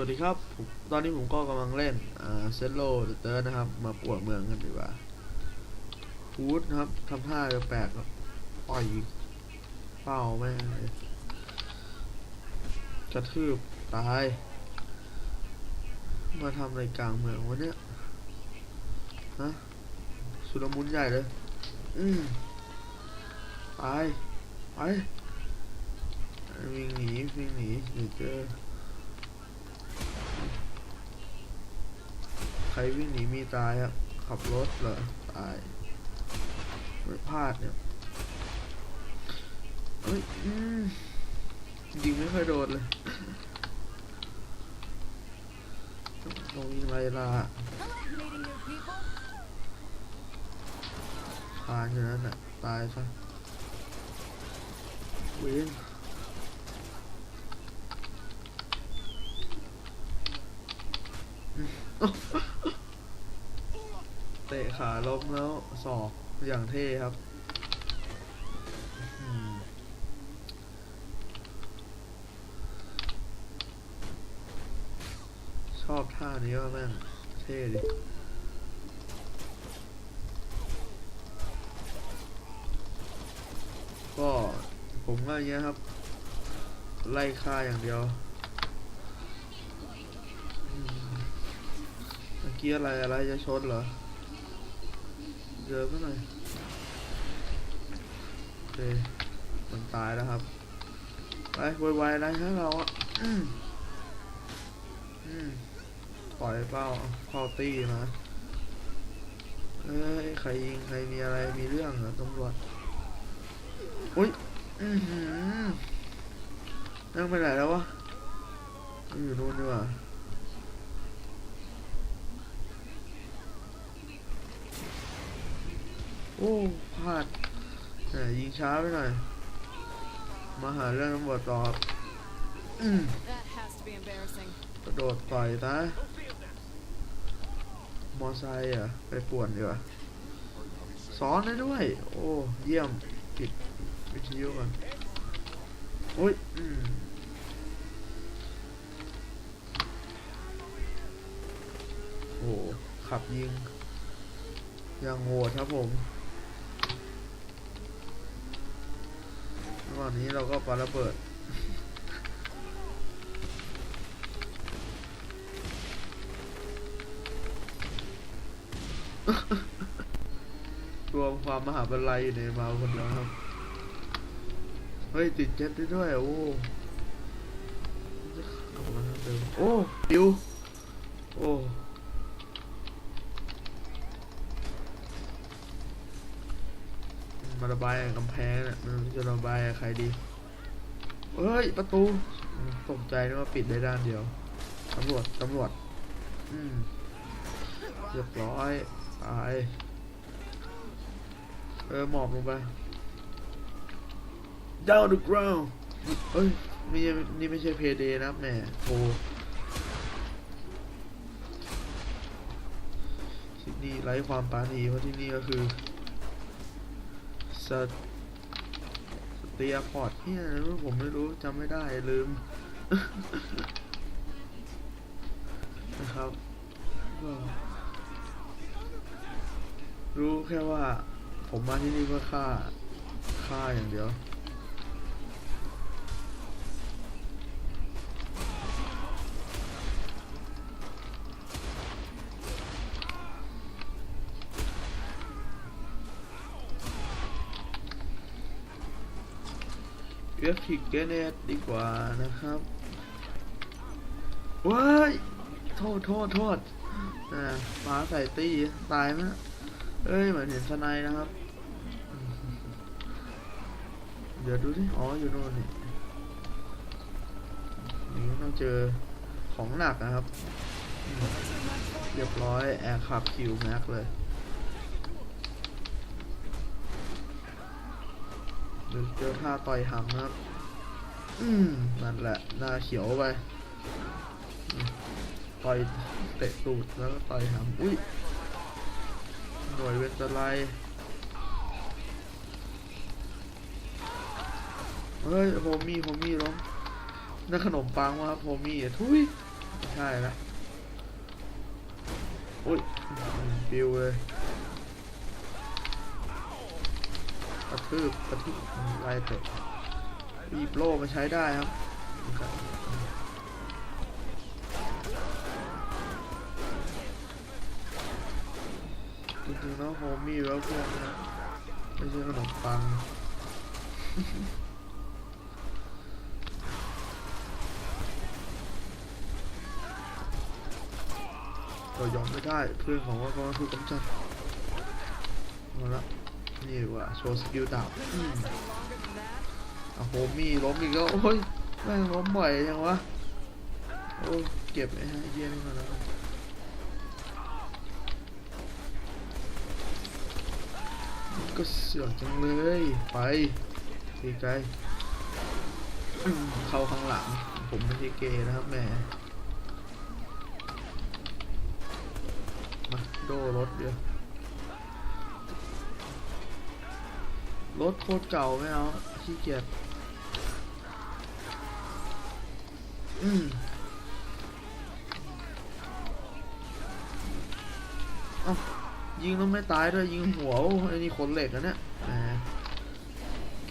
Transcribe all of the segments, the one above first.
วัสดีครับผมตอนนี้ผมก็กำลังเล่นเซโลเตอร์นะครับ มาปวดเมืองกันดีกว่าฮูดนะครับทำท่าแปลกๆครับปล่อยเป้าแม่กระทืบตาย มาทำอะไรกลางเมืองวะเนี่ย ฮะ สุดมุนใหญ่เลย อืมไปไปวิ่งหนีวิ่งหนีเดี๋ยวเจอ รวิ่งหนีมีตายครับขับรถเหรอตายไม่พลาดเนี่ยเอ้ยอืมยิงไม่ค่อยโดนเลยลงยิงไรล่ะ Meeting new people? ผ่านอยู่นั่นน่ะตายซะเวน เตะขาล้มแล้วศอกอย่างเท่ครับชอบท่านี้ว่าแม่งเท่ดิก็ผมก็อย่างเงี้ยครับ ไล่ฆ่าอย่างเดียว เกี้อะไรอะไรจะชนเหรอเจอซะหน่อยโอเคมันตายแล้วครับไปไวๆอะไรฮะเราอะปล่อยเป้าเข้าตีมาเอ้ยใครยิงใครมีอะไรมีเรื่องเหรอตำรวจอุ้ยอือหือนั่งไปไหนแล้ววะอยู่นู่นดีกว่า โอ้พลาดแหมยิงช้าไปหน่อย มาหาเรื่องตำรวจต่อครับอืม That has to be embarrassing. กระโดดต่อยตะมอไซค์อะ ไปป่วนดีกว่าสอนได้ด้วย โอ้ เยี่ยมปิดวิทยุก่อนโอ้ยอืมโอ้ขับยิงอย่างโหดครับผม ระหว่างนี้เราก็ปาระเบิดรวมความมหาบันไลยอยู่ในมาคนเดียวครับ เฮ้ย ติดเจ็ตได้ด้วย โอ้เอามาทางเดิมโอ้ปิวโอ้มาระบายกับกำแพงเนี่ยมัน จะระบายใครดีเฮ้ย ประตูตกใจนึกว่าปิดได้ด้านเดียวตำรวจตำรวจอืมเรียบร้อยตายเออหมอบลงไป down the ground เอ้ยไม่นี่ไม่ใช่เพเดนะแหมโทที่นี่ไร้ความปาณีเพราะที่นี่ก็คือสตส เตียพอร์ตเนี่ยผมไม่รู้จำไม่ได้ลืม นะครับรู้แค่ว่าผมมาที่นี่เพื่อฆ่าฆ่าอย่างเดียว เอฟทิกเกเนตดีกว่านะครับว้ายโทษโทษโทษอ่าฟ้าใส่ตี้ตายไหมะเอ้ยเหมือนเห็นสไนนะครับ เดี๋ยวดูสิอ๋ออยู่โน่นนี่นี่ต้องเจอของหนักนะครับ เรียบร้อยแอร์ขับคิวแม็กเลย เดี๋ยวเจอท่าต่อยหำนะครับ อืมนั่นแหละหน้าเขียวไป ต่อยเตะตูดแล้วก็ต่อยหำอุ้ยหน่วยเวนตะไลเฮ้ยโฮมี่โฮมี่ร้องนั่นขนมปังวะครับโฮมี่ทุยใช่แล้วอุ้ยปิวเลยกระ ทืบกระทืบไล่เตะบีบโล่มาใช้ได้ครับจริงๆแล้วโฮมี่แล้วเพื่อนนะไม่ใช่ขนมปังเรายอมไม่ได้เพื่อนของว่าก็ถูกกำจัดมาละ นี่ดีกว่าโชว์สกิลดาบอืม Say longer than that. อะโฮมี่ล้มอีกแล้ว โอ้ยแม่งล้มบ่อยจังวะ โอ้เก็บไอ้ฮะเยี่ยนี่มาแล้วก็เสือกจังเลย ไปตีไกลอืมเข้าข้างหลัง ผมไม่ใช่เกย์นะครับแหม่มาโดรถเดียว รถโคตรเก่าไม่เอาขี้เกียจอืมเอายิงแล้วไม่ตายด้วยยิงหัวอ้ไอ้นี่ขนเหล็กอะเนี่ยแหม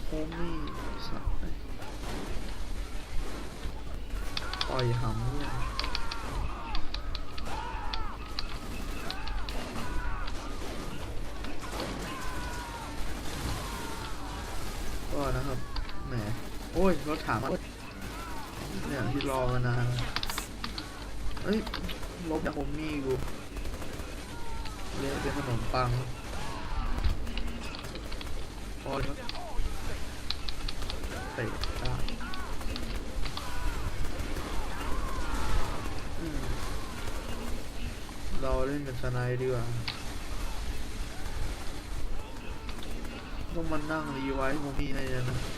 โฮมี่สัตว์ต่อยหำเนี่ย อ้ยรถถังเนี่ยที่รอมานานเอ้ยลบจากโฮมี่กูเละเป็นขนมปังพอแล้วเตะได้อืมเราเล่นกับสไนด์ดีกว่าต้องมานั่งรีไวท์โฮมี่ในนั้นนะ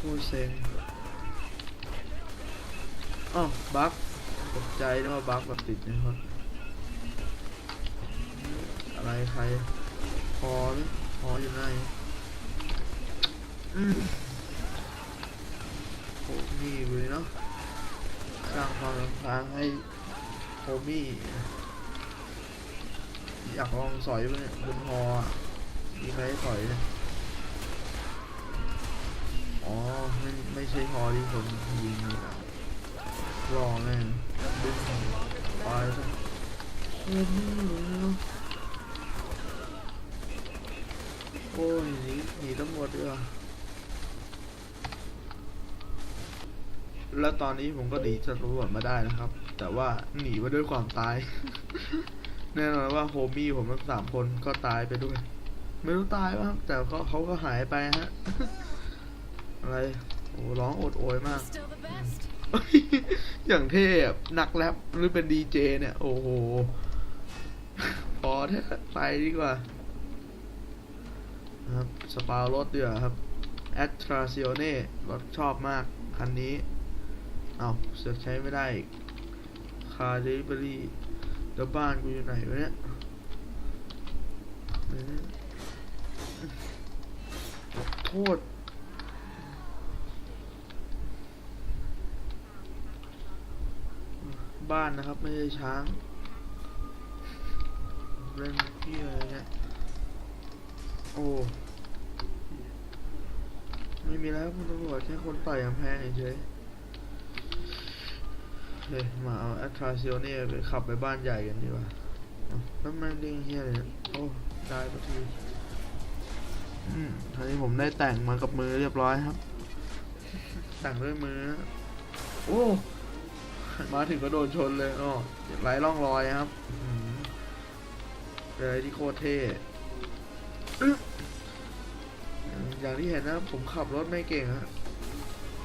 อืมพูดเซ็งอ้าวบั๊กตกใจนะว่าบั๊กแบบติดนะครับอะไรใครพอหรือพออยู่ไหนอืมโหนี่เลยเนาะสร้างความรำคาญให้โฮมี่อยากลองสอยปะเนี่ยบนฮอมีใครสอยเนี่ย อ๋อไม่ไม่ใช่ฮอที่คนยิงนี่นะรอแม่งดึงไปซะโฮมี่เลยเนาะโอ้ยหนีหนีตำรวจดีกว่าแล้วตอนนี้ผมก็หนีจากตำรวจมาได้นะครับ แต่ว่าหนีมาด้วยความตาย แน่นอนว่าโฮมี่ผมทั้งสามคนก็ตายไปด้วย ไม่รู้ตายป่ะครับแต่ก็เขาก็หายไปฮะ อะไรโอ้ร้องโอดโอยมาก Still the best. อย่างเท่อะนักแรปหรือเป็นดีเจเนี่ย โอ้โห พอเถอะไปดีกว่า ครับ สปาวรถดีกว่าครับ a t t r a c i o n e รถชอบมาก คันนี้ เอาเสือกใช้ไม่ได้อีก Car Delivery แล้วบ้านกูอยู่ไหนวะเนี่ยไหนเนี่ยโทษ บ้านนะครับ ไม่ใช่ช้างเล่นเพี้ยอะไรเนี่ยโอ้ไม่มีแล้วคุณตำรวจแค่คนต่อยกำแพงเฉยเฮ้ยมาเอาแอตทราซิโอเน่ไปขับไปบ้านใหญ่กันดีกว่าแล้วแม่งเด้งเฮียเลยนะโอ้ได้พอทีอืมทีนี้ผมได้แต่งมากับมือเรียบร้อยครับ แต่งด้วยมือ โอ้ มาถึงก็โดนชนเลยอ๋อไร้ร่องรอยครับอื้อหือเป็นอะไรที่โคตรเท่อื้ออย่างที่เห็นนะ ผมขับรถไม่เก่งฮะ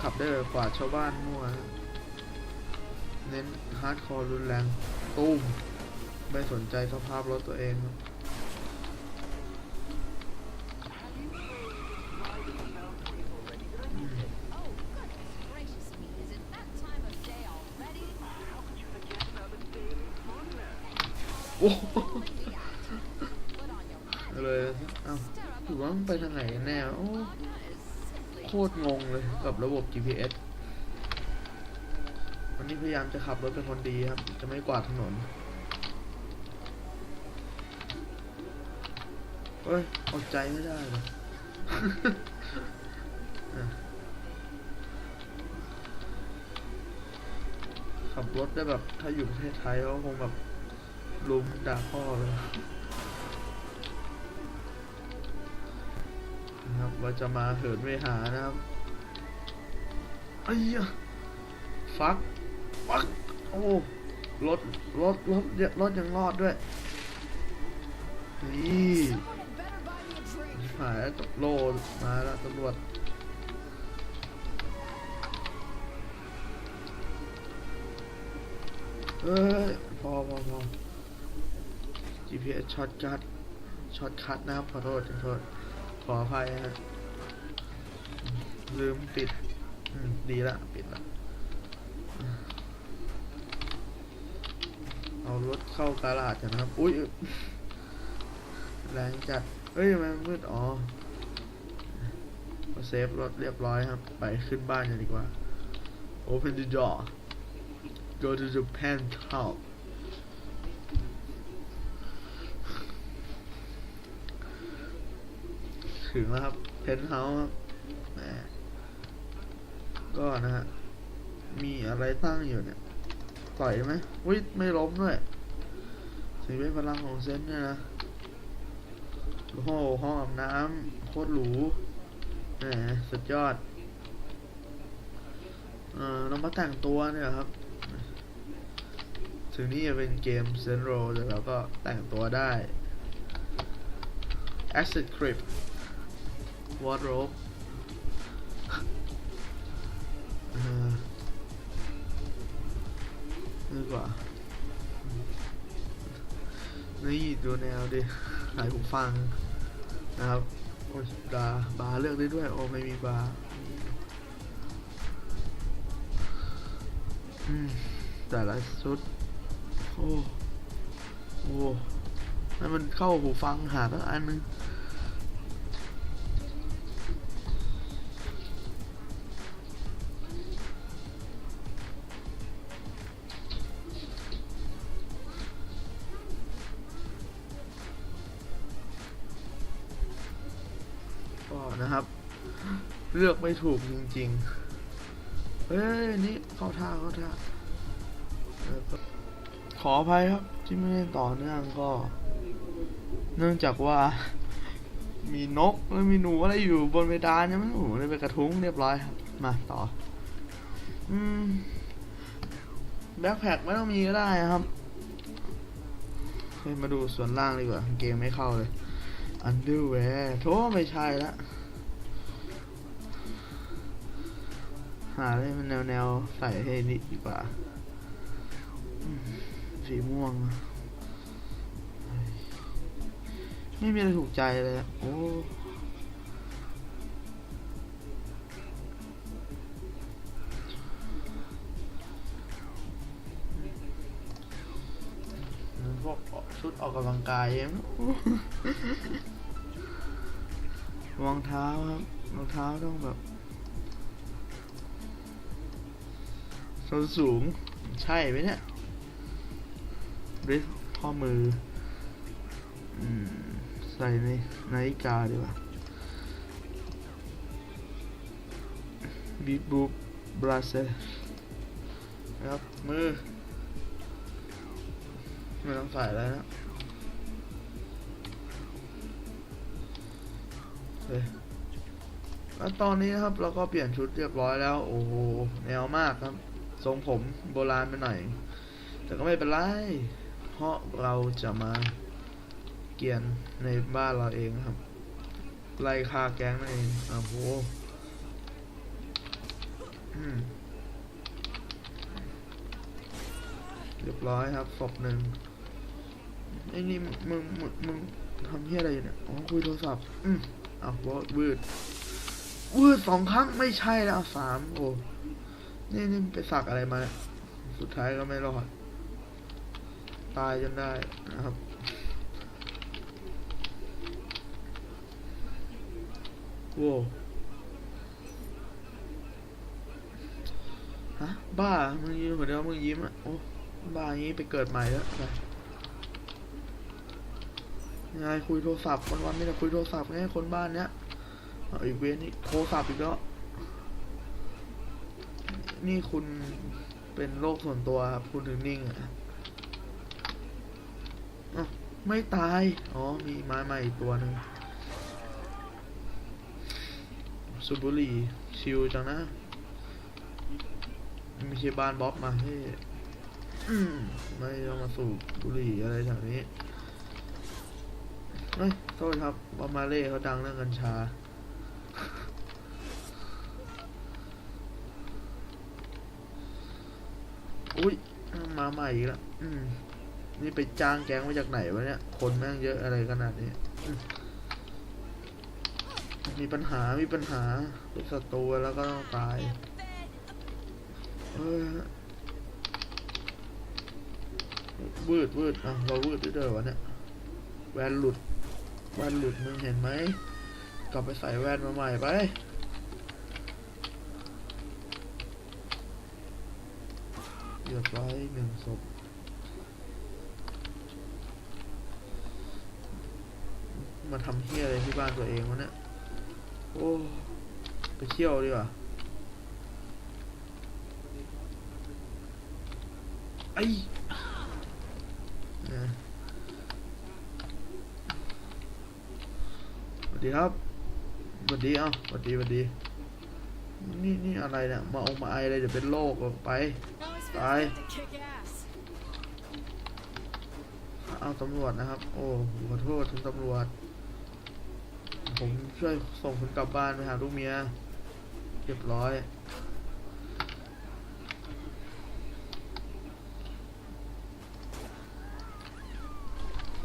ขับได้แบบกว่าชาวบ้านมั่วฮะเน้นฮาร์ดคอร์รุนแรงตุ้ม ไม่สนใจสภาพรถตัวเองครับ เลยเอ้าถือว่ามันไปทางไหนแน่วโอ้โคตรงงเลยกับระบบ GPS วันนี้พยายามจะขับรถเป็นคนดีครับ จะไม่กวาดถนน เฮ้ย อดใจไม่ได้เลยขับรถได้แบบ ถ้าอยู่ประเทศไทยก็คงแบบ ลุมด่าพ่อเลยนะครับว่าจะมาเหินเวหานะครับไอ้เหี้ยฟักฟักโอ้รถรถรถรถยังรอดด้วยนี่หายแล้วโลมาแล้วตำรวจเอ้ยพอพอพอ GPS ช็อตคัดช็อตคัดนะครับขอโทษขอโทษขออภัยฮะลืมปิดดีละปิดละเอารถเข้ากาลาดกันนะครับ อุ้ยแรงจัดเฮ้ยทำไมมันมืดอ๋อมาเซฟรถเรียบร้อยครับ ไปขึ้นบ้านกันดีกว่า Open the door go to the penthouse ถึงแล้วครับ penthouse ครับแหมก็นะฮะ มีอะไรตั้งอยู่เนี่ย ต่อยไหมอุ้ยไม่ล้มด้วยถึงเป็นพลังของเซนเนี่ยนะโอ้โหห้องอาบน้ำโคตรหรูแหมสุดยอด เออเรามาแต่งตัวเนี่ยครับ ถึงนี่จะเป็นเกมเซนโรแต่เราก็แต่งตัวได้ Asset Crib Wardrobe เออนี่ดีกว่า นี่ดูแนวดิหลายหูฟัง นะครับ โอ้ยบาร์บาร์เลือกได้ด้วย โอ้ไม่มีบาร์อืมแต่ละชุด โอ้โอ้นั่นมันเข้าหูฟังหาตั้งอันนึง ไม่ถูกจริงๆเฮ้ยนี่เข้าท่าเข้าท่าขออภัยครับที่ไม่ได้ต่อเนื่องก็ เนื่องจากว่า มีนกแล้วมีหนูอะไรอยู่บนเพดานยังไม่โอ้โหเลยไปกระทุ้งเรียบร้อยครับ มาต่อ อืมแบ็คแพ็คไม่ต้องมีก็ได้ครับเฮ้ยมาดูส่วนล่างดีกว่า เกมไม่เข้าเลย อันเดอร์แวร์โธ่ไม่ใช่ละ หาอะไรมันแนวแนวๆใส่ให้นิดดีกว่า สีม่วง ไม่มีอะไรถูกใจเลยโอ้พวกชุดออกกำลังกายเองรองเท้าครับรองเท้าต้องแบบ ส้นสูง ใช่ไหมเนี่ยริสข้อมืออืมใส่ในนาฬิกาดีกว่าบีบูบราเซนะครับ มือ ไม่ต้องใส่แล้วนะเฮ้ยแล้วตอนนี้นะครับเราก็เปลี่ยนชุดเรียบร้อยแล้ว โอ้โหแนวมากครับ ทรงผมโบราณไปหน่อย แต่ก็ไม่เป็นไร เพราะเราจะมาเกียนในบ้านเราเองครับ ไล่ฆ่าแก๊งนั่นเองอ้าวโหเรียบร้อยครับศพหนึ่งไอ้นี่มึงมึงมึงทำเฮียอะไรอยู่เนี่ย อ๋อ คุยโทรศัพท์ อืมอ้าววืดวืดสองครั้งไม่ใช่แล้วสามโอ้ นี่นี่ไปสักอะไรมาเนี่ยสุดท้ายก็ไม่รอด ตายจนได้นะครับโว้หฮะบ้า มึงยิ้มเหมือนเดิมมึงยิ้มอะ โอ้ บ้าอย่างงี้ไปเกิดใหม่แล้วไปยังไงคุยโทรศัพท์วันๆไม่ได้คุยโทรศัพท์ไงคนบ้านเนี้ยเอาอีกเวนนี่โทรศัพท์อีกแล้ว นี่คุณเป็นโรคส่วนตัวครับคุณถึงนิ่งอะไม่ตาย อ๋อ มีไม้ใหม่อีกตัวหนึ่งสูบบุหรี่ชิวจังนะม่ใช่บ้านบ๊อบมาให้ไม่ต้องมาสูบบุหรี่อะไรแถวนี้ เฮ้ย โทษครับบอบมาเล่เขาดังเรื่องกัญชา อุ้ยมาใหม่อีกแล้วอืม นี่ไปจ้างแก๊งมาจากไหนวะเนี่ย คนแม่งเยอะอะไรขนาดนี้ มีปัญหา มีปัญหาเป็นศัตรูแล้วก็ต้องตายเฮ้ยวืดวืดอะเราวืดด้วยเด้อวะเนี่ย แวนหลุด แวนหลุดมึงเห็นไหม กลับไปใส่แวนมาใหม่ไป รียบร้อยหนึ่งศพมาทำเฮี้ยอะไรที่บ้านตัวเองวะเนี่ย โอ้ ไปเที่ยวดีกว่า ไอ้สวัสดีครับสวัสดีเอ้าสวัสดีสวัสดี นี่นี่อะไรเนี่ย มาองมาไออะไรเดี๋ยวเป็นโรคออกไป Always feels Bye. good to kick ass. เอาตำรวจนะครับ โอ้ขอโทษคุณตำรวจ ผมช่วยส่งคุณกลับบ้านไปหาลูกเมียเรียบร้อย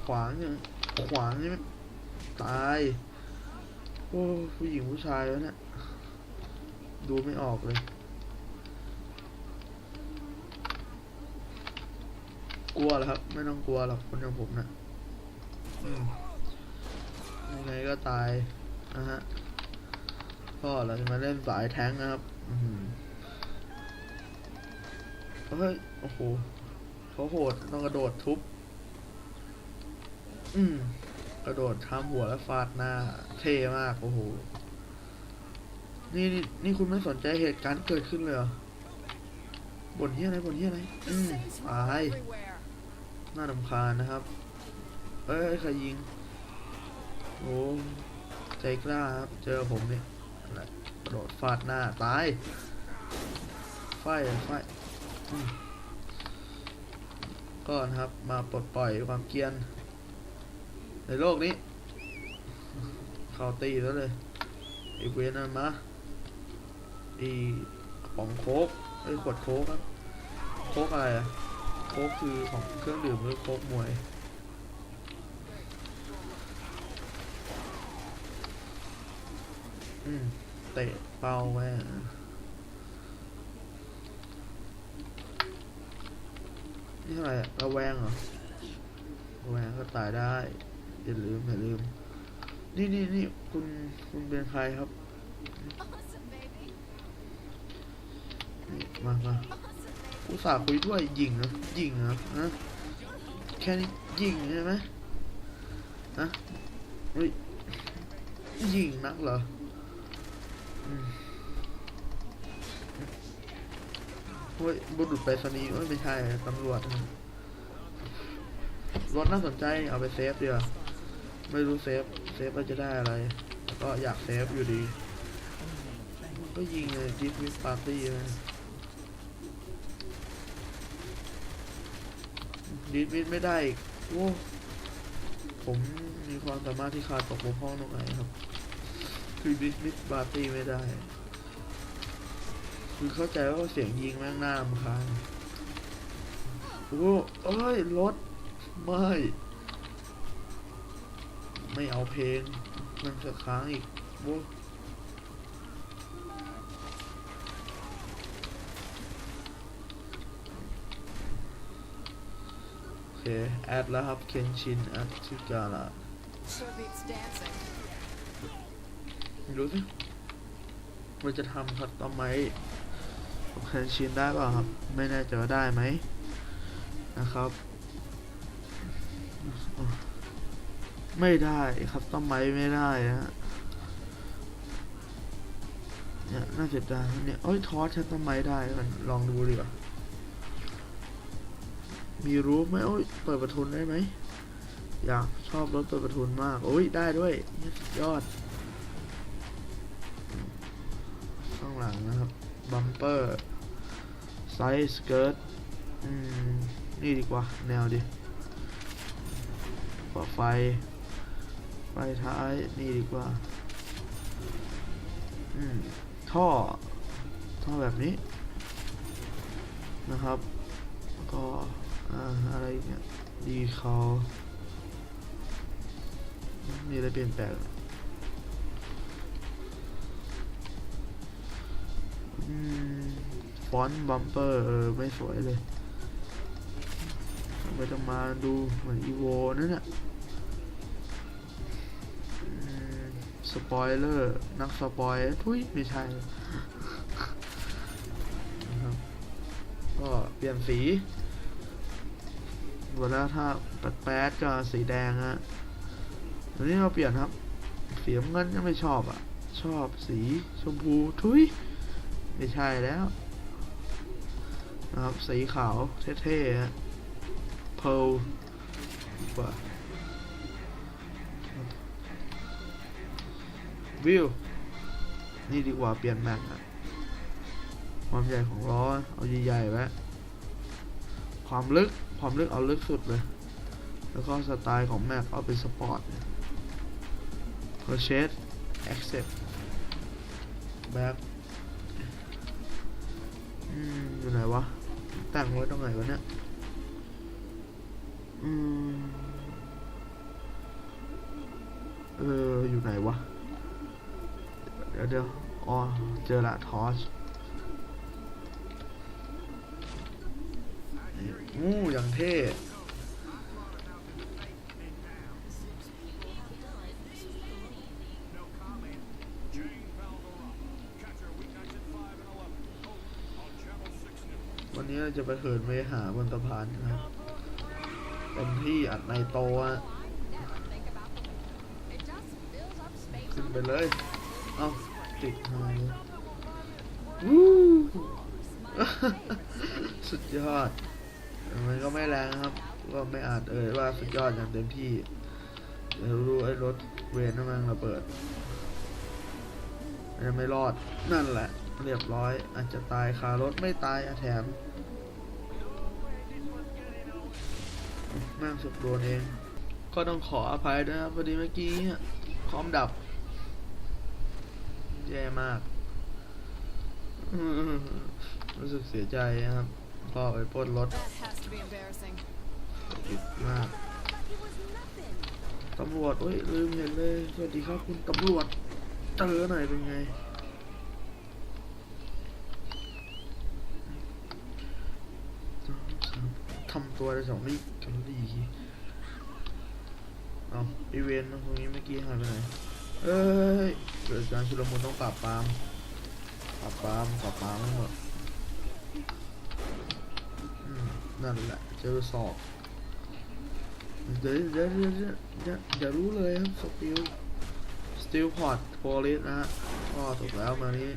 ขวางยังขวางนี่ไม่ตายโอ้ผู้หญิงผู้ชายวะเนี่ยดูไม่ออกเลย กลัวเหรอครับ ไม่ต้องกลัวหรอกคนอย่างผมนะยังไงก็ตายนะฮะก็เราจะมาเล่นสายแท้งนะครับเฮ้ย โอ้โหเขาโหดต้องกระโดดทุบ อืม กระโดดข้ามหัวแล้วฟาดหน้า เท่มาก โอ้โห นี่นี่คุณไม่สนใจเหตุการณ์เกิดขึ้นเลยเหรอบ่นเฮียอะไรบ่นเฮียอะไรอืมตาย น่าดำคาญนะครับ เอ้ยใครยิง โอ้ใจกล้าครับ เจอผมเนี่ยอะไรกระโดดฟาดหน้า ตาย ไฟ ไฟอืมก็นะครับ มาปลดปล่อยความเกรียน ในโลกนี้ เข้าตีแล้วเลย อีเวนนั่นมาอีกระป๋องโค้กไอ้ยขวดโค้กครับ โค้กอะไรอะ ค้กคือของเครื่องดื่มหรือโค้กมวยอืมเตะเป้าแม่นี่อะไรอะระแวงเหรอระแวงก็ตายได้อย่าลืมอย่าลืม นี่นี่นี่คุณคุณเป็นใครครับ Awesome, มามา อุตส่าห์คุยด้วยยิงเหรอยิงเหรอฮะแค่นี้ยิงใช่ไหมฮะเฮ้ยยิงนักเหรอเฮ้ยบุรุษไปรษณีเฮ้ยไม่ใช่ตำรวจรถน่าสนใจเอาไปเซฟดีกว่าไม่รู้เซฟเซฟว่าจะได้อะไรแต่ก็อยากเซฟอยู่ดี ก็ยิงเลยดิฟมิสปาร์ตี้เลย ดีดมิดไม่ได้อีกโว้ผมมีความสามารถที่ขาดตกบกพร่องตรงไหนครับ คือดิสมิดบาร์ตี้ไม่ได้ คือเข้าใจว่าเสียงยิงแม่งน่ารำคาญโอ้เอ้ยรถไม่ ไม่เอาเพลง มันจะค้างอีกโว้ แอดแล้วครับเคนชินแอดชื่อกาลา Sure beats dancing. ดูสิมันจะทำทัดทำไมผเคนชินได้เปล่าครับ ไม่แน่ใจว่าได้ไหมนะครับไม่ได้ครับต้นไม้ไม่ได้ฮะเนี่ยน่าเสียดายนะเนี่ยโอ้ยทอสฉันต้นไม้ได้มันลองดูดีกว่า มีรูปไหมโอ้ยเปิดประทุนได้ไหมอยากชอบรถเปิดประทุนมาก โอ้ยได้ด้วยยอด ข้างหลังนะครับบัมเปอร์ไซส์สเกิร์ตอืมนี่ดีกว่า แนวดิปลอดไฟ ไฟท้าย นี่ดีกว่าอืมท่อ ท่อแบบนี้นะครับ ก็ อ่าอะไรเนี่ยดีเขามีอะไรเปลี่ยนแปลงอืมฟอนต์บัมเปอร์เออไม่สวยเลยไมต้องมาดูเหมือนอีโวนั่นน่ะสปอยเลอร์ นักสปอยทุยไม่ใช่นะครับก็เปลี่ยนสี หมดแล้วถ้าแป๊ดๆก็สีแดงฮะอันนี้เราเปลี่ยนครับ สีน้ำเงินก็ไม่ชอบอะ ชอบสีชมพูทุยไม่ใช่แล้วนะครับสีขาวเท่ๆฮะเพลกว่าวิวนี่ดีกว่าเปลี่ยนแม็กอะความใหญ่ของล้อ เอาใหญ่ๆไว้ ความลึกความลึกเอาลึกสุดเลย แล้วก็สไตล์ของแม็กเอาเป็นสปอร์ตเพอร์เชสแอคเซปแบ็คอืมอยู่ไหนวะ ตั้งไว้ตรงไหนวะเนี่ย อืม เออ อยู่ไหนวะ เดี๋ยวเดี๋ยวอ๋อ เจอละทอส อู้อย่างเท่วันนี้เราจะไปเหินไปหาบนสะพานนะครับเต็มที่อัดในโตะขึ้นไปเลย เอ้า ติดทายวู้สุดยอด มันก็ไม่แรงครับ ก็ไม่อาจเอ่ยว่าสุดยอดอย่างเต็มที่เดี๋ยวรู้ไอ้รถเวนนั่นมันระเบิดยังไม่รอดนั่นแหละ เรียบร้อย อาจจะตายคารถไม่ตายอแถมแม่งสุดโดนเอง ก็ต้องขออภัยด้วยนะครับพอดีเมื่อกี้คอมดับ แย่มากรู้สึกเสียใจนะครับพ่อไปปล้นรถ to be embarrassing. ผิดมากตำรวจเอ้ยลืมเห็นเลย สวัสดีครับคุณตำรวจ เจอหน่อยเป็นไง ทำตัวได้สองรีกันดีเอาอีเวนต์ตรงนี้เมื่อกี้หายไปไหน เอ้ยเกิดการชุลมุนต้องปราบปรามปราบปรามปราบปรามทั้งหมดอืม นั่นแหละเจอสอบเดี๋ยวเดี๋ยวเดี๋ยวเดี๋ยวเดี๋ยวรู้เลยครับสติลสติลพอร์ตโพลิสนะฮะก็ถูกแล้วมานี้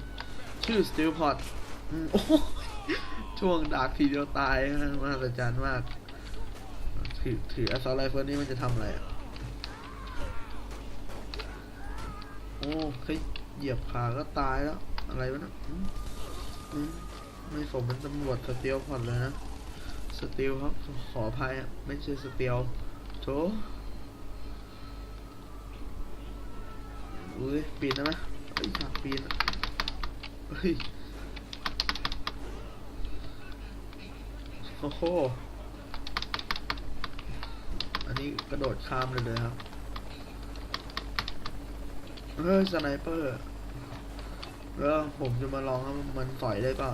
ชื่อสติลพอร์ตโอ้ช่วงดาร์กทีเดียวตายนะมหัศจรรย์มาก ถือถืออสซอลไรเฟิลนี่มันจะทำอะไรอะโอ้เคยเหยียบขาก็ตายแล้ว อะไรวะเนะไม่สมเป็นตำรวจสติลพอร์ตเลยนะ สติลครับขออภัยไม่ใช่สติลโถอุ้ยปีนได้ไหมเฮ้ยอยากปีนอะเฮ้ยโอ้โหอันนี้กระโดดข้ามเลยเลยครับเฮ้ยสไนเปอร์แล้วผมจะมาลองว่ามันต่อยได้เปล่า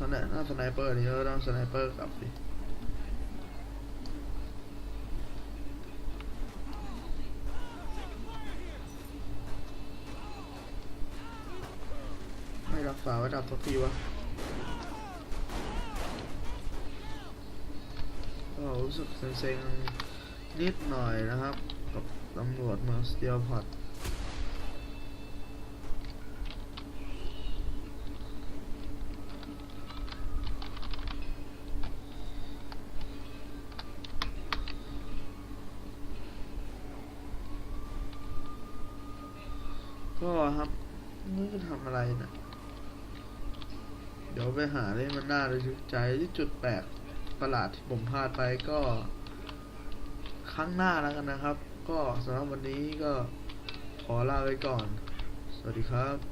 สนหน้าสไนเปอร์นี่ก็ต้องสไนเปอร์กลับสิไม่รอกฝาไว้ดับสักทีวะก็รู้สึกเซ็งๆนิดหน่อยนะครับ กับตำรวจมาสเตียลพอดก็ครับนี่จะทำอะไรนะเดี๋ยวไปห หน้าระทึกใจที่จุดแปลกประหลาดที่ผมพลาดไปก็ ครั้งหน้าแล้วกันนะครับ ก็สำหรับวันนี้ก็ขอลาไปก่อน สวัสดีครับ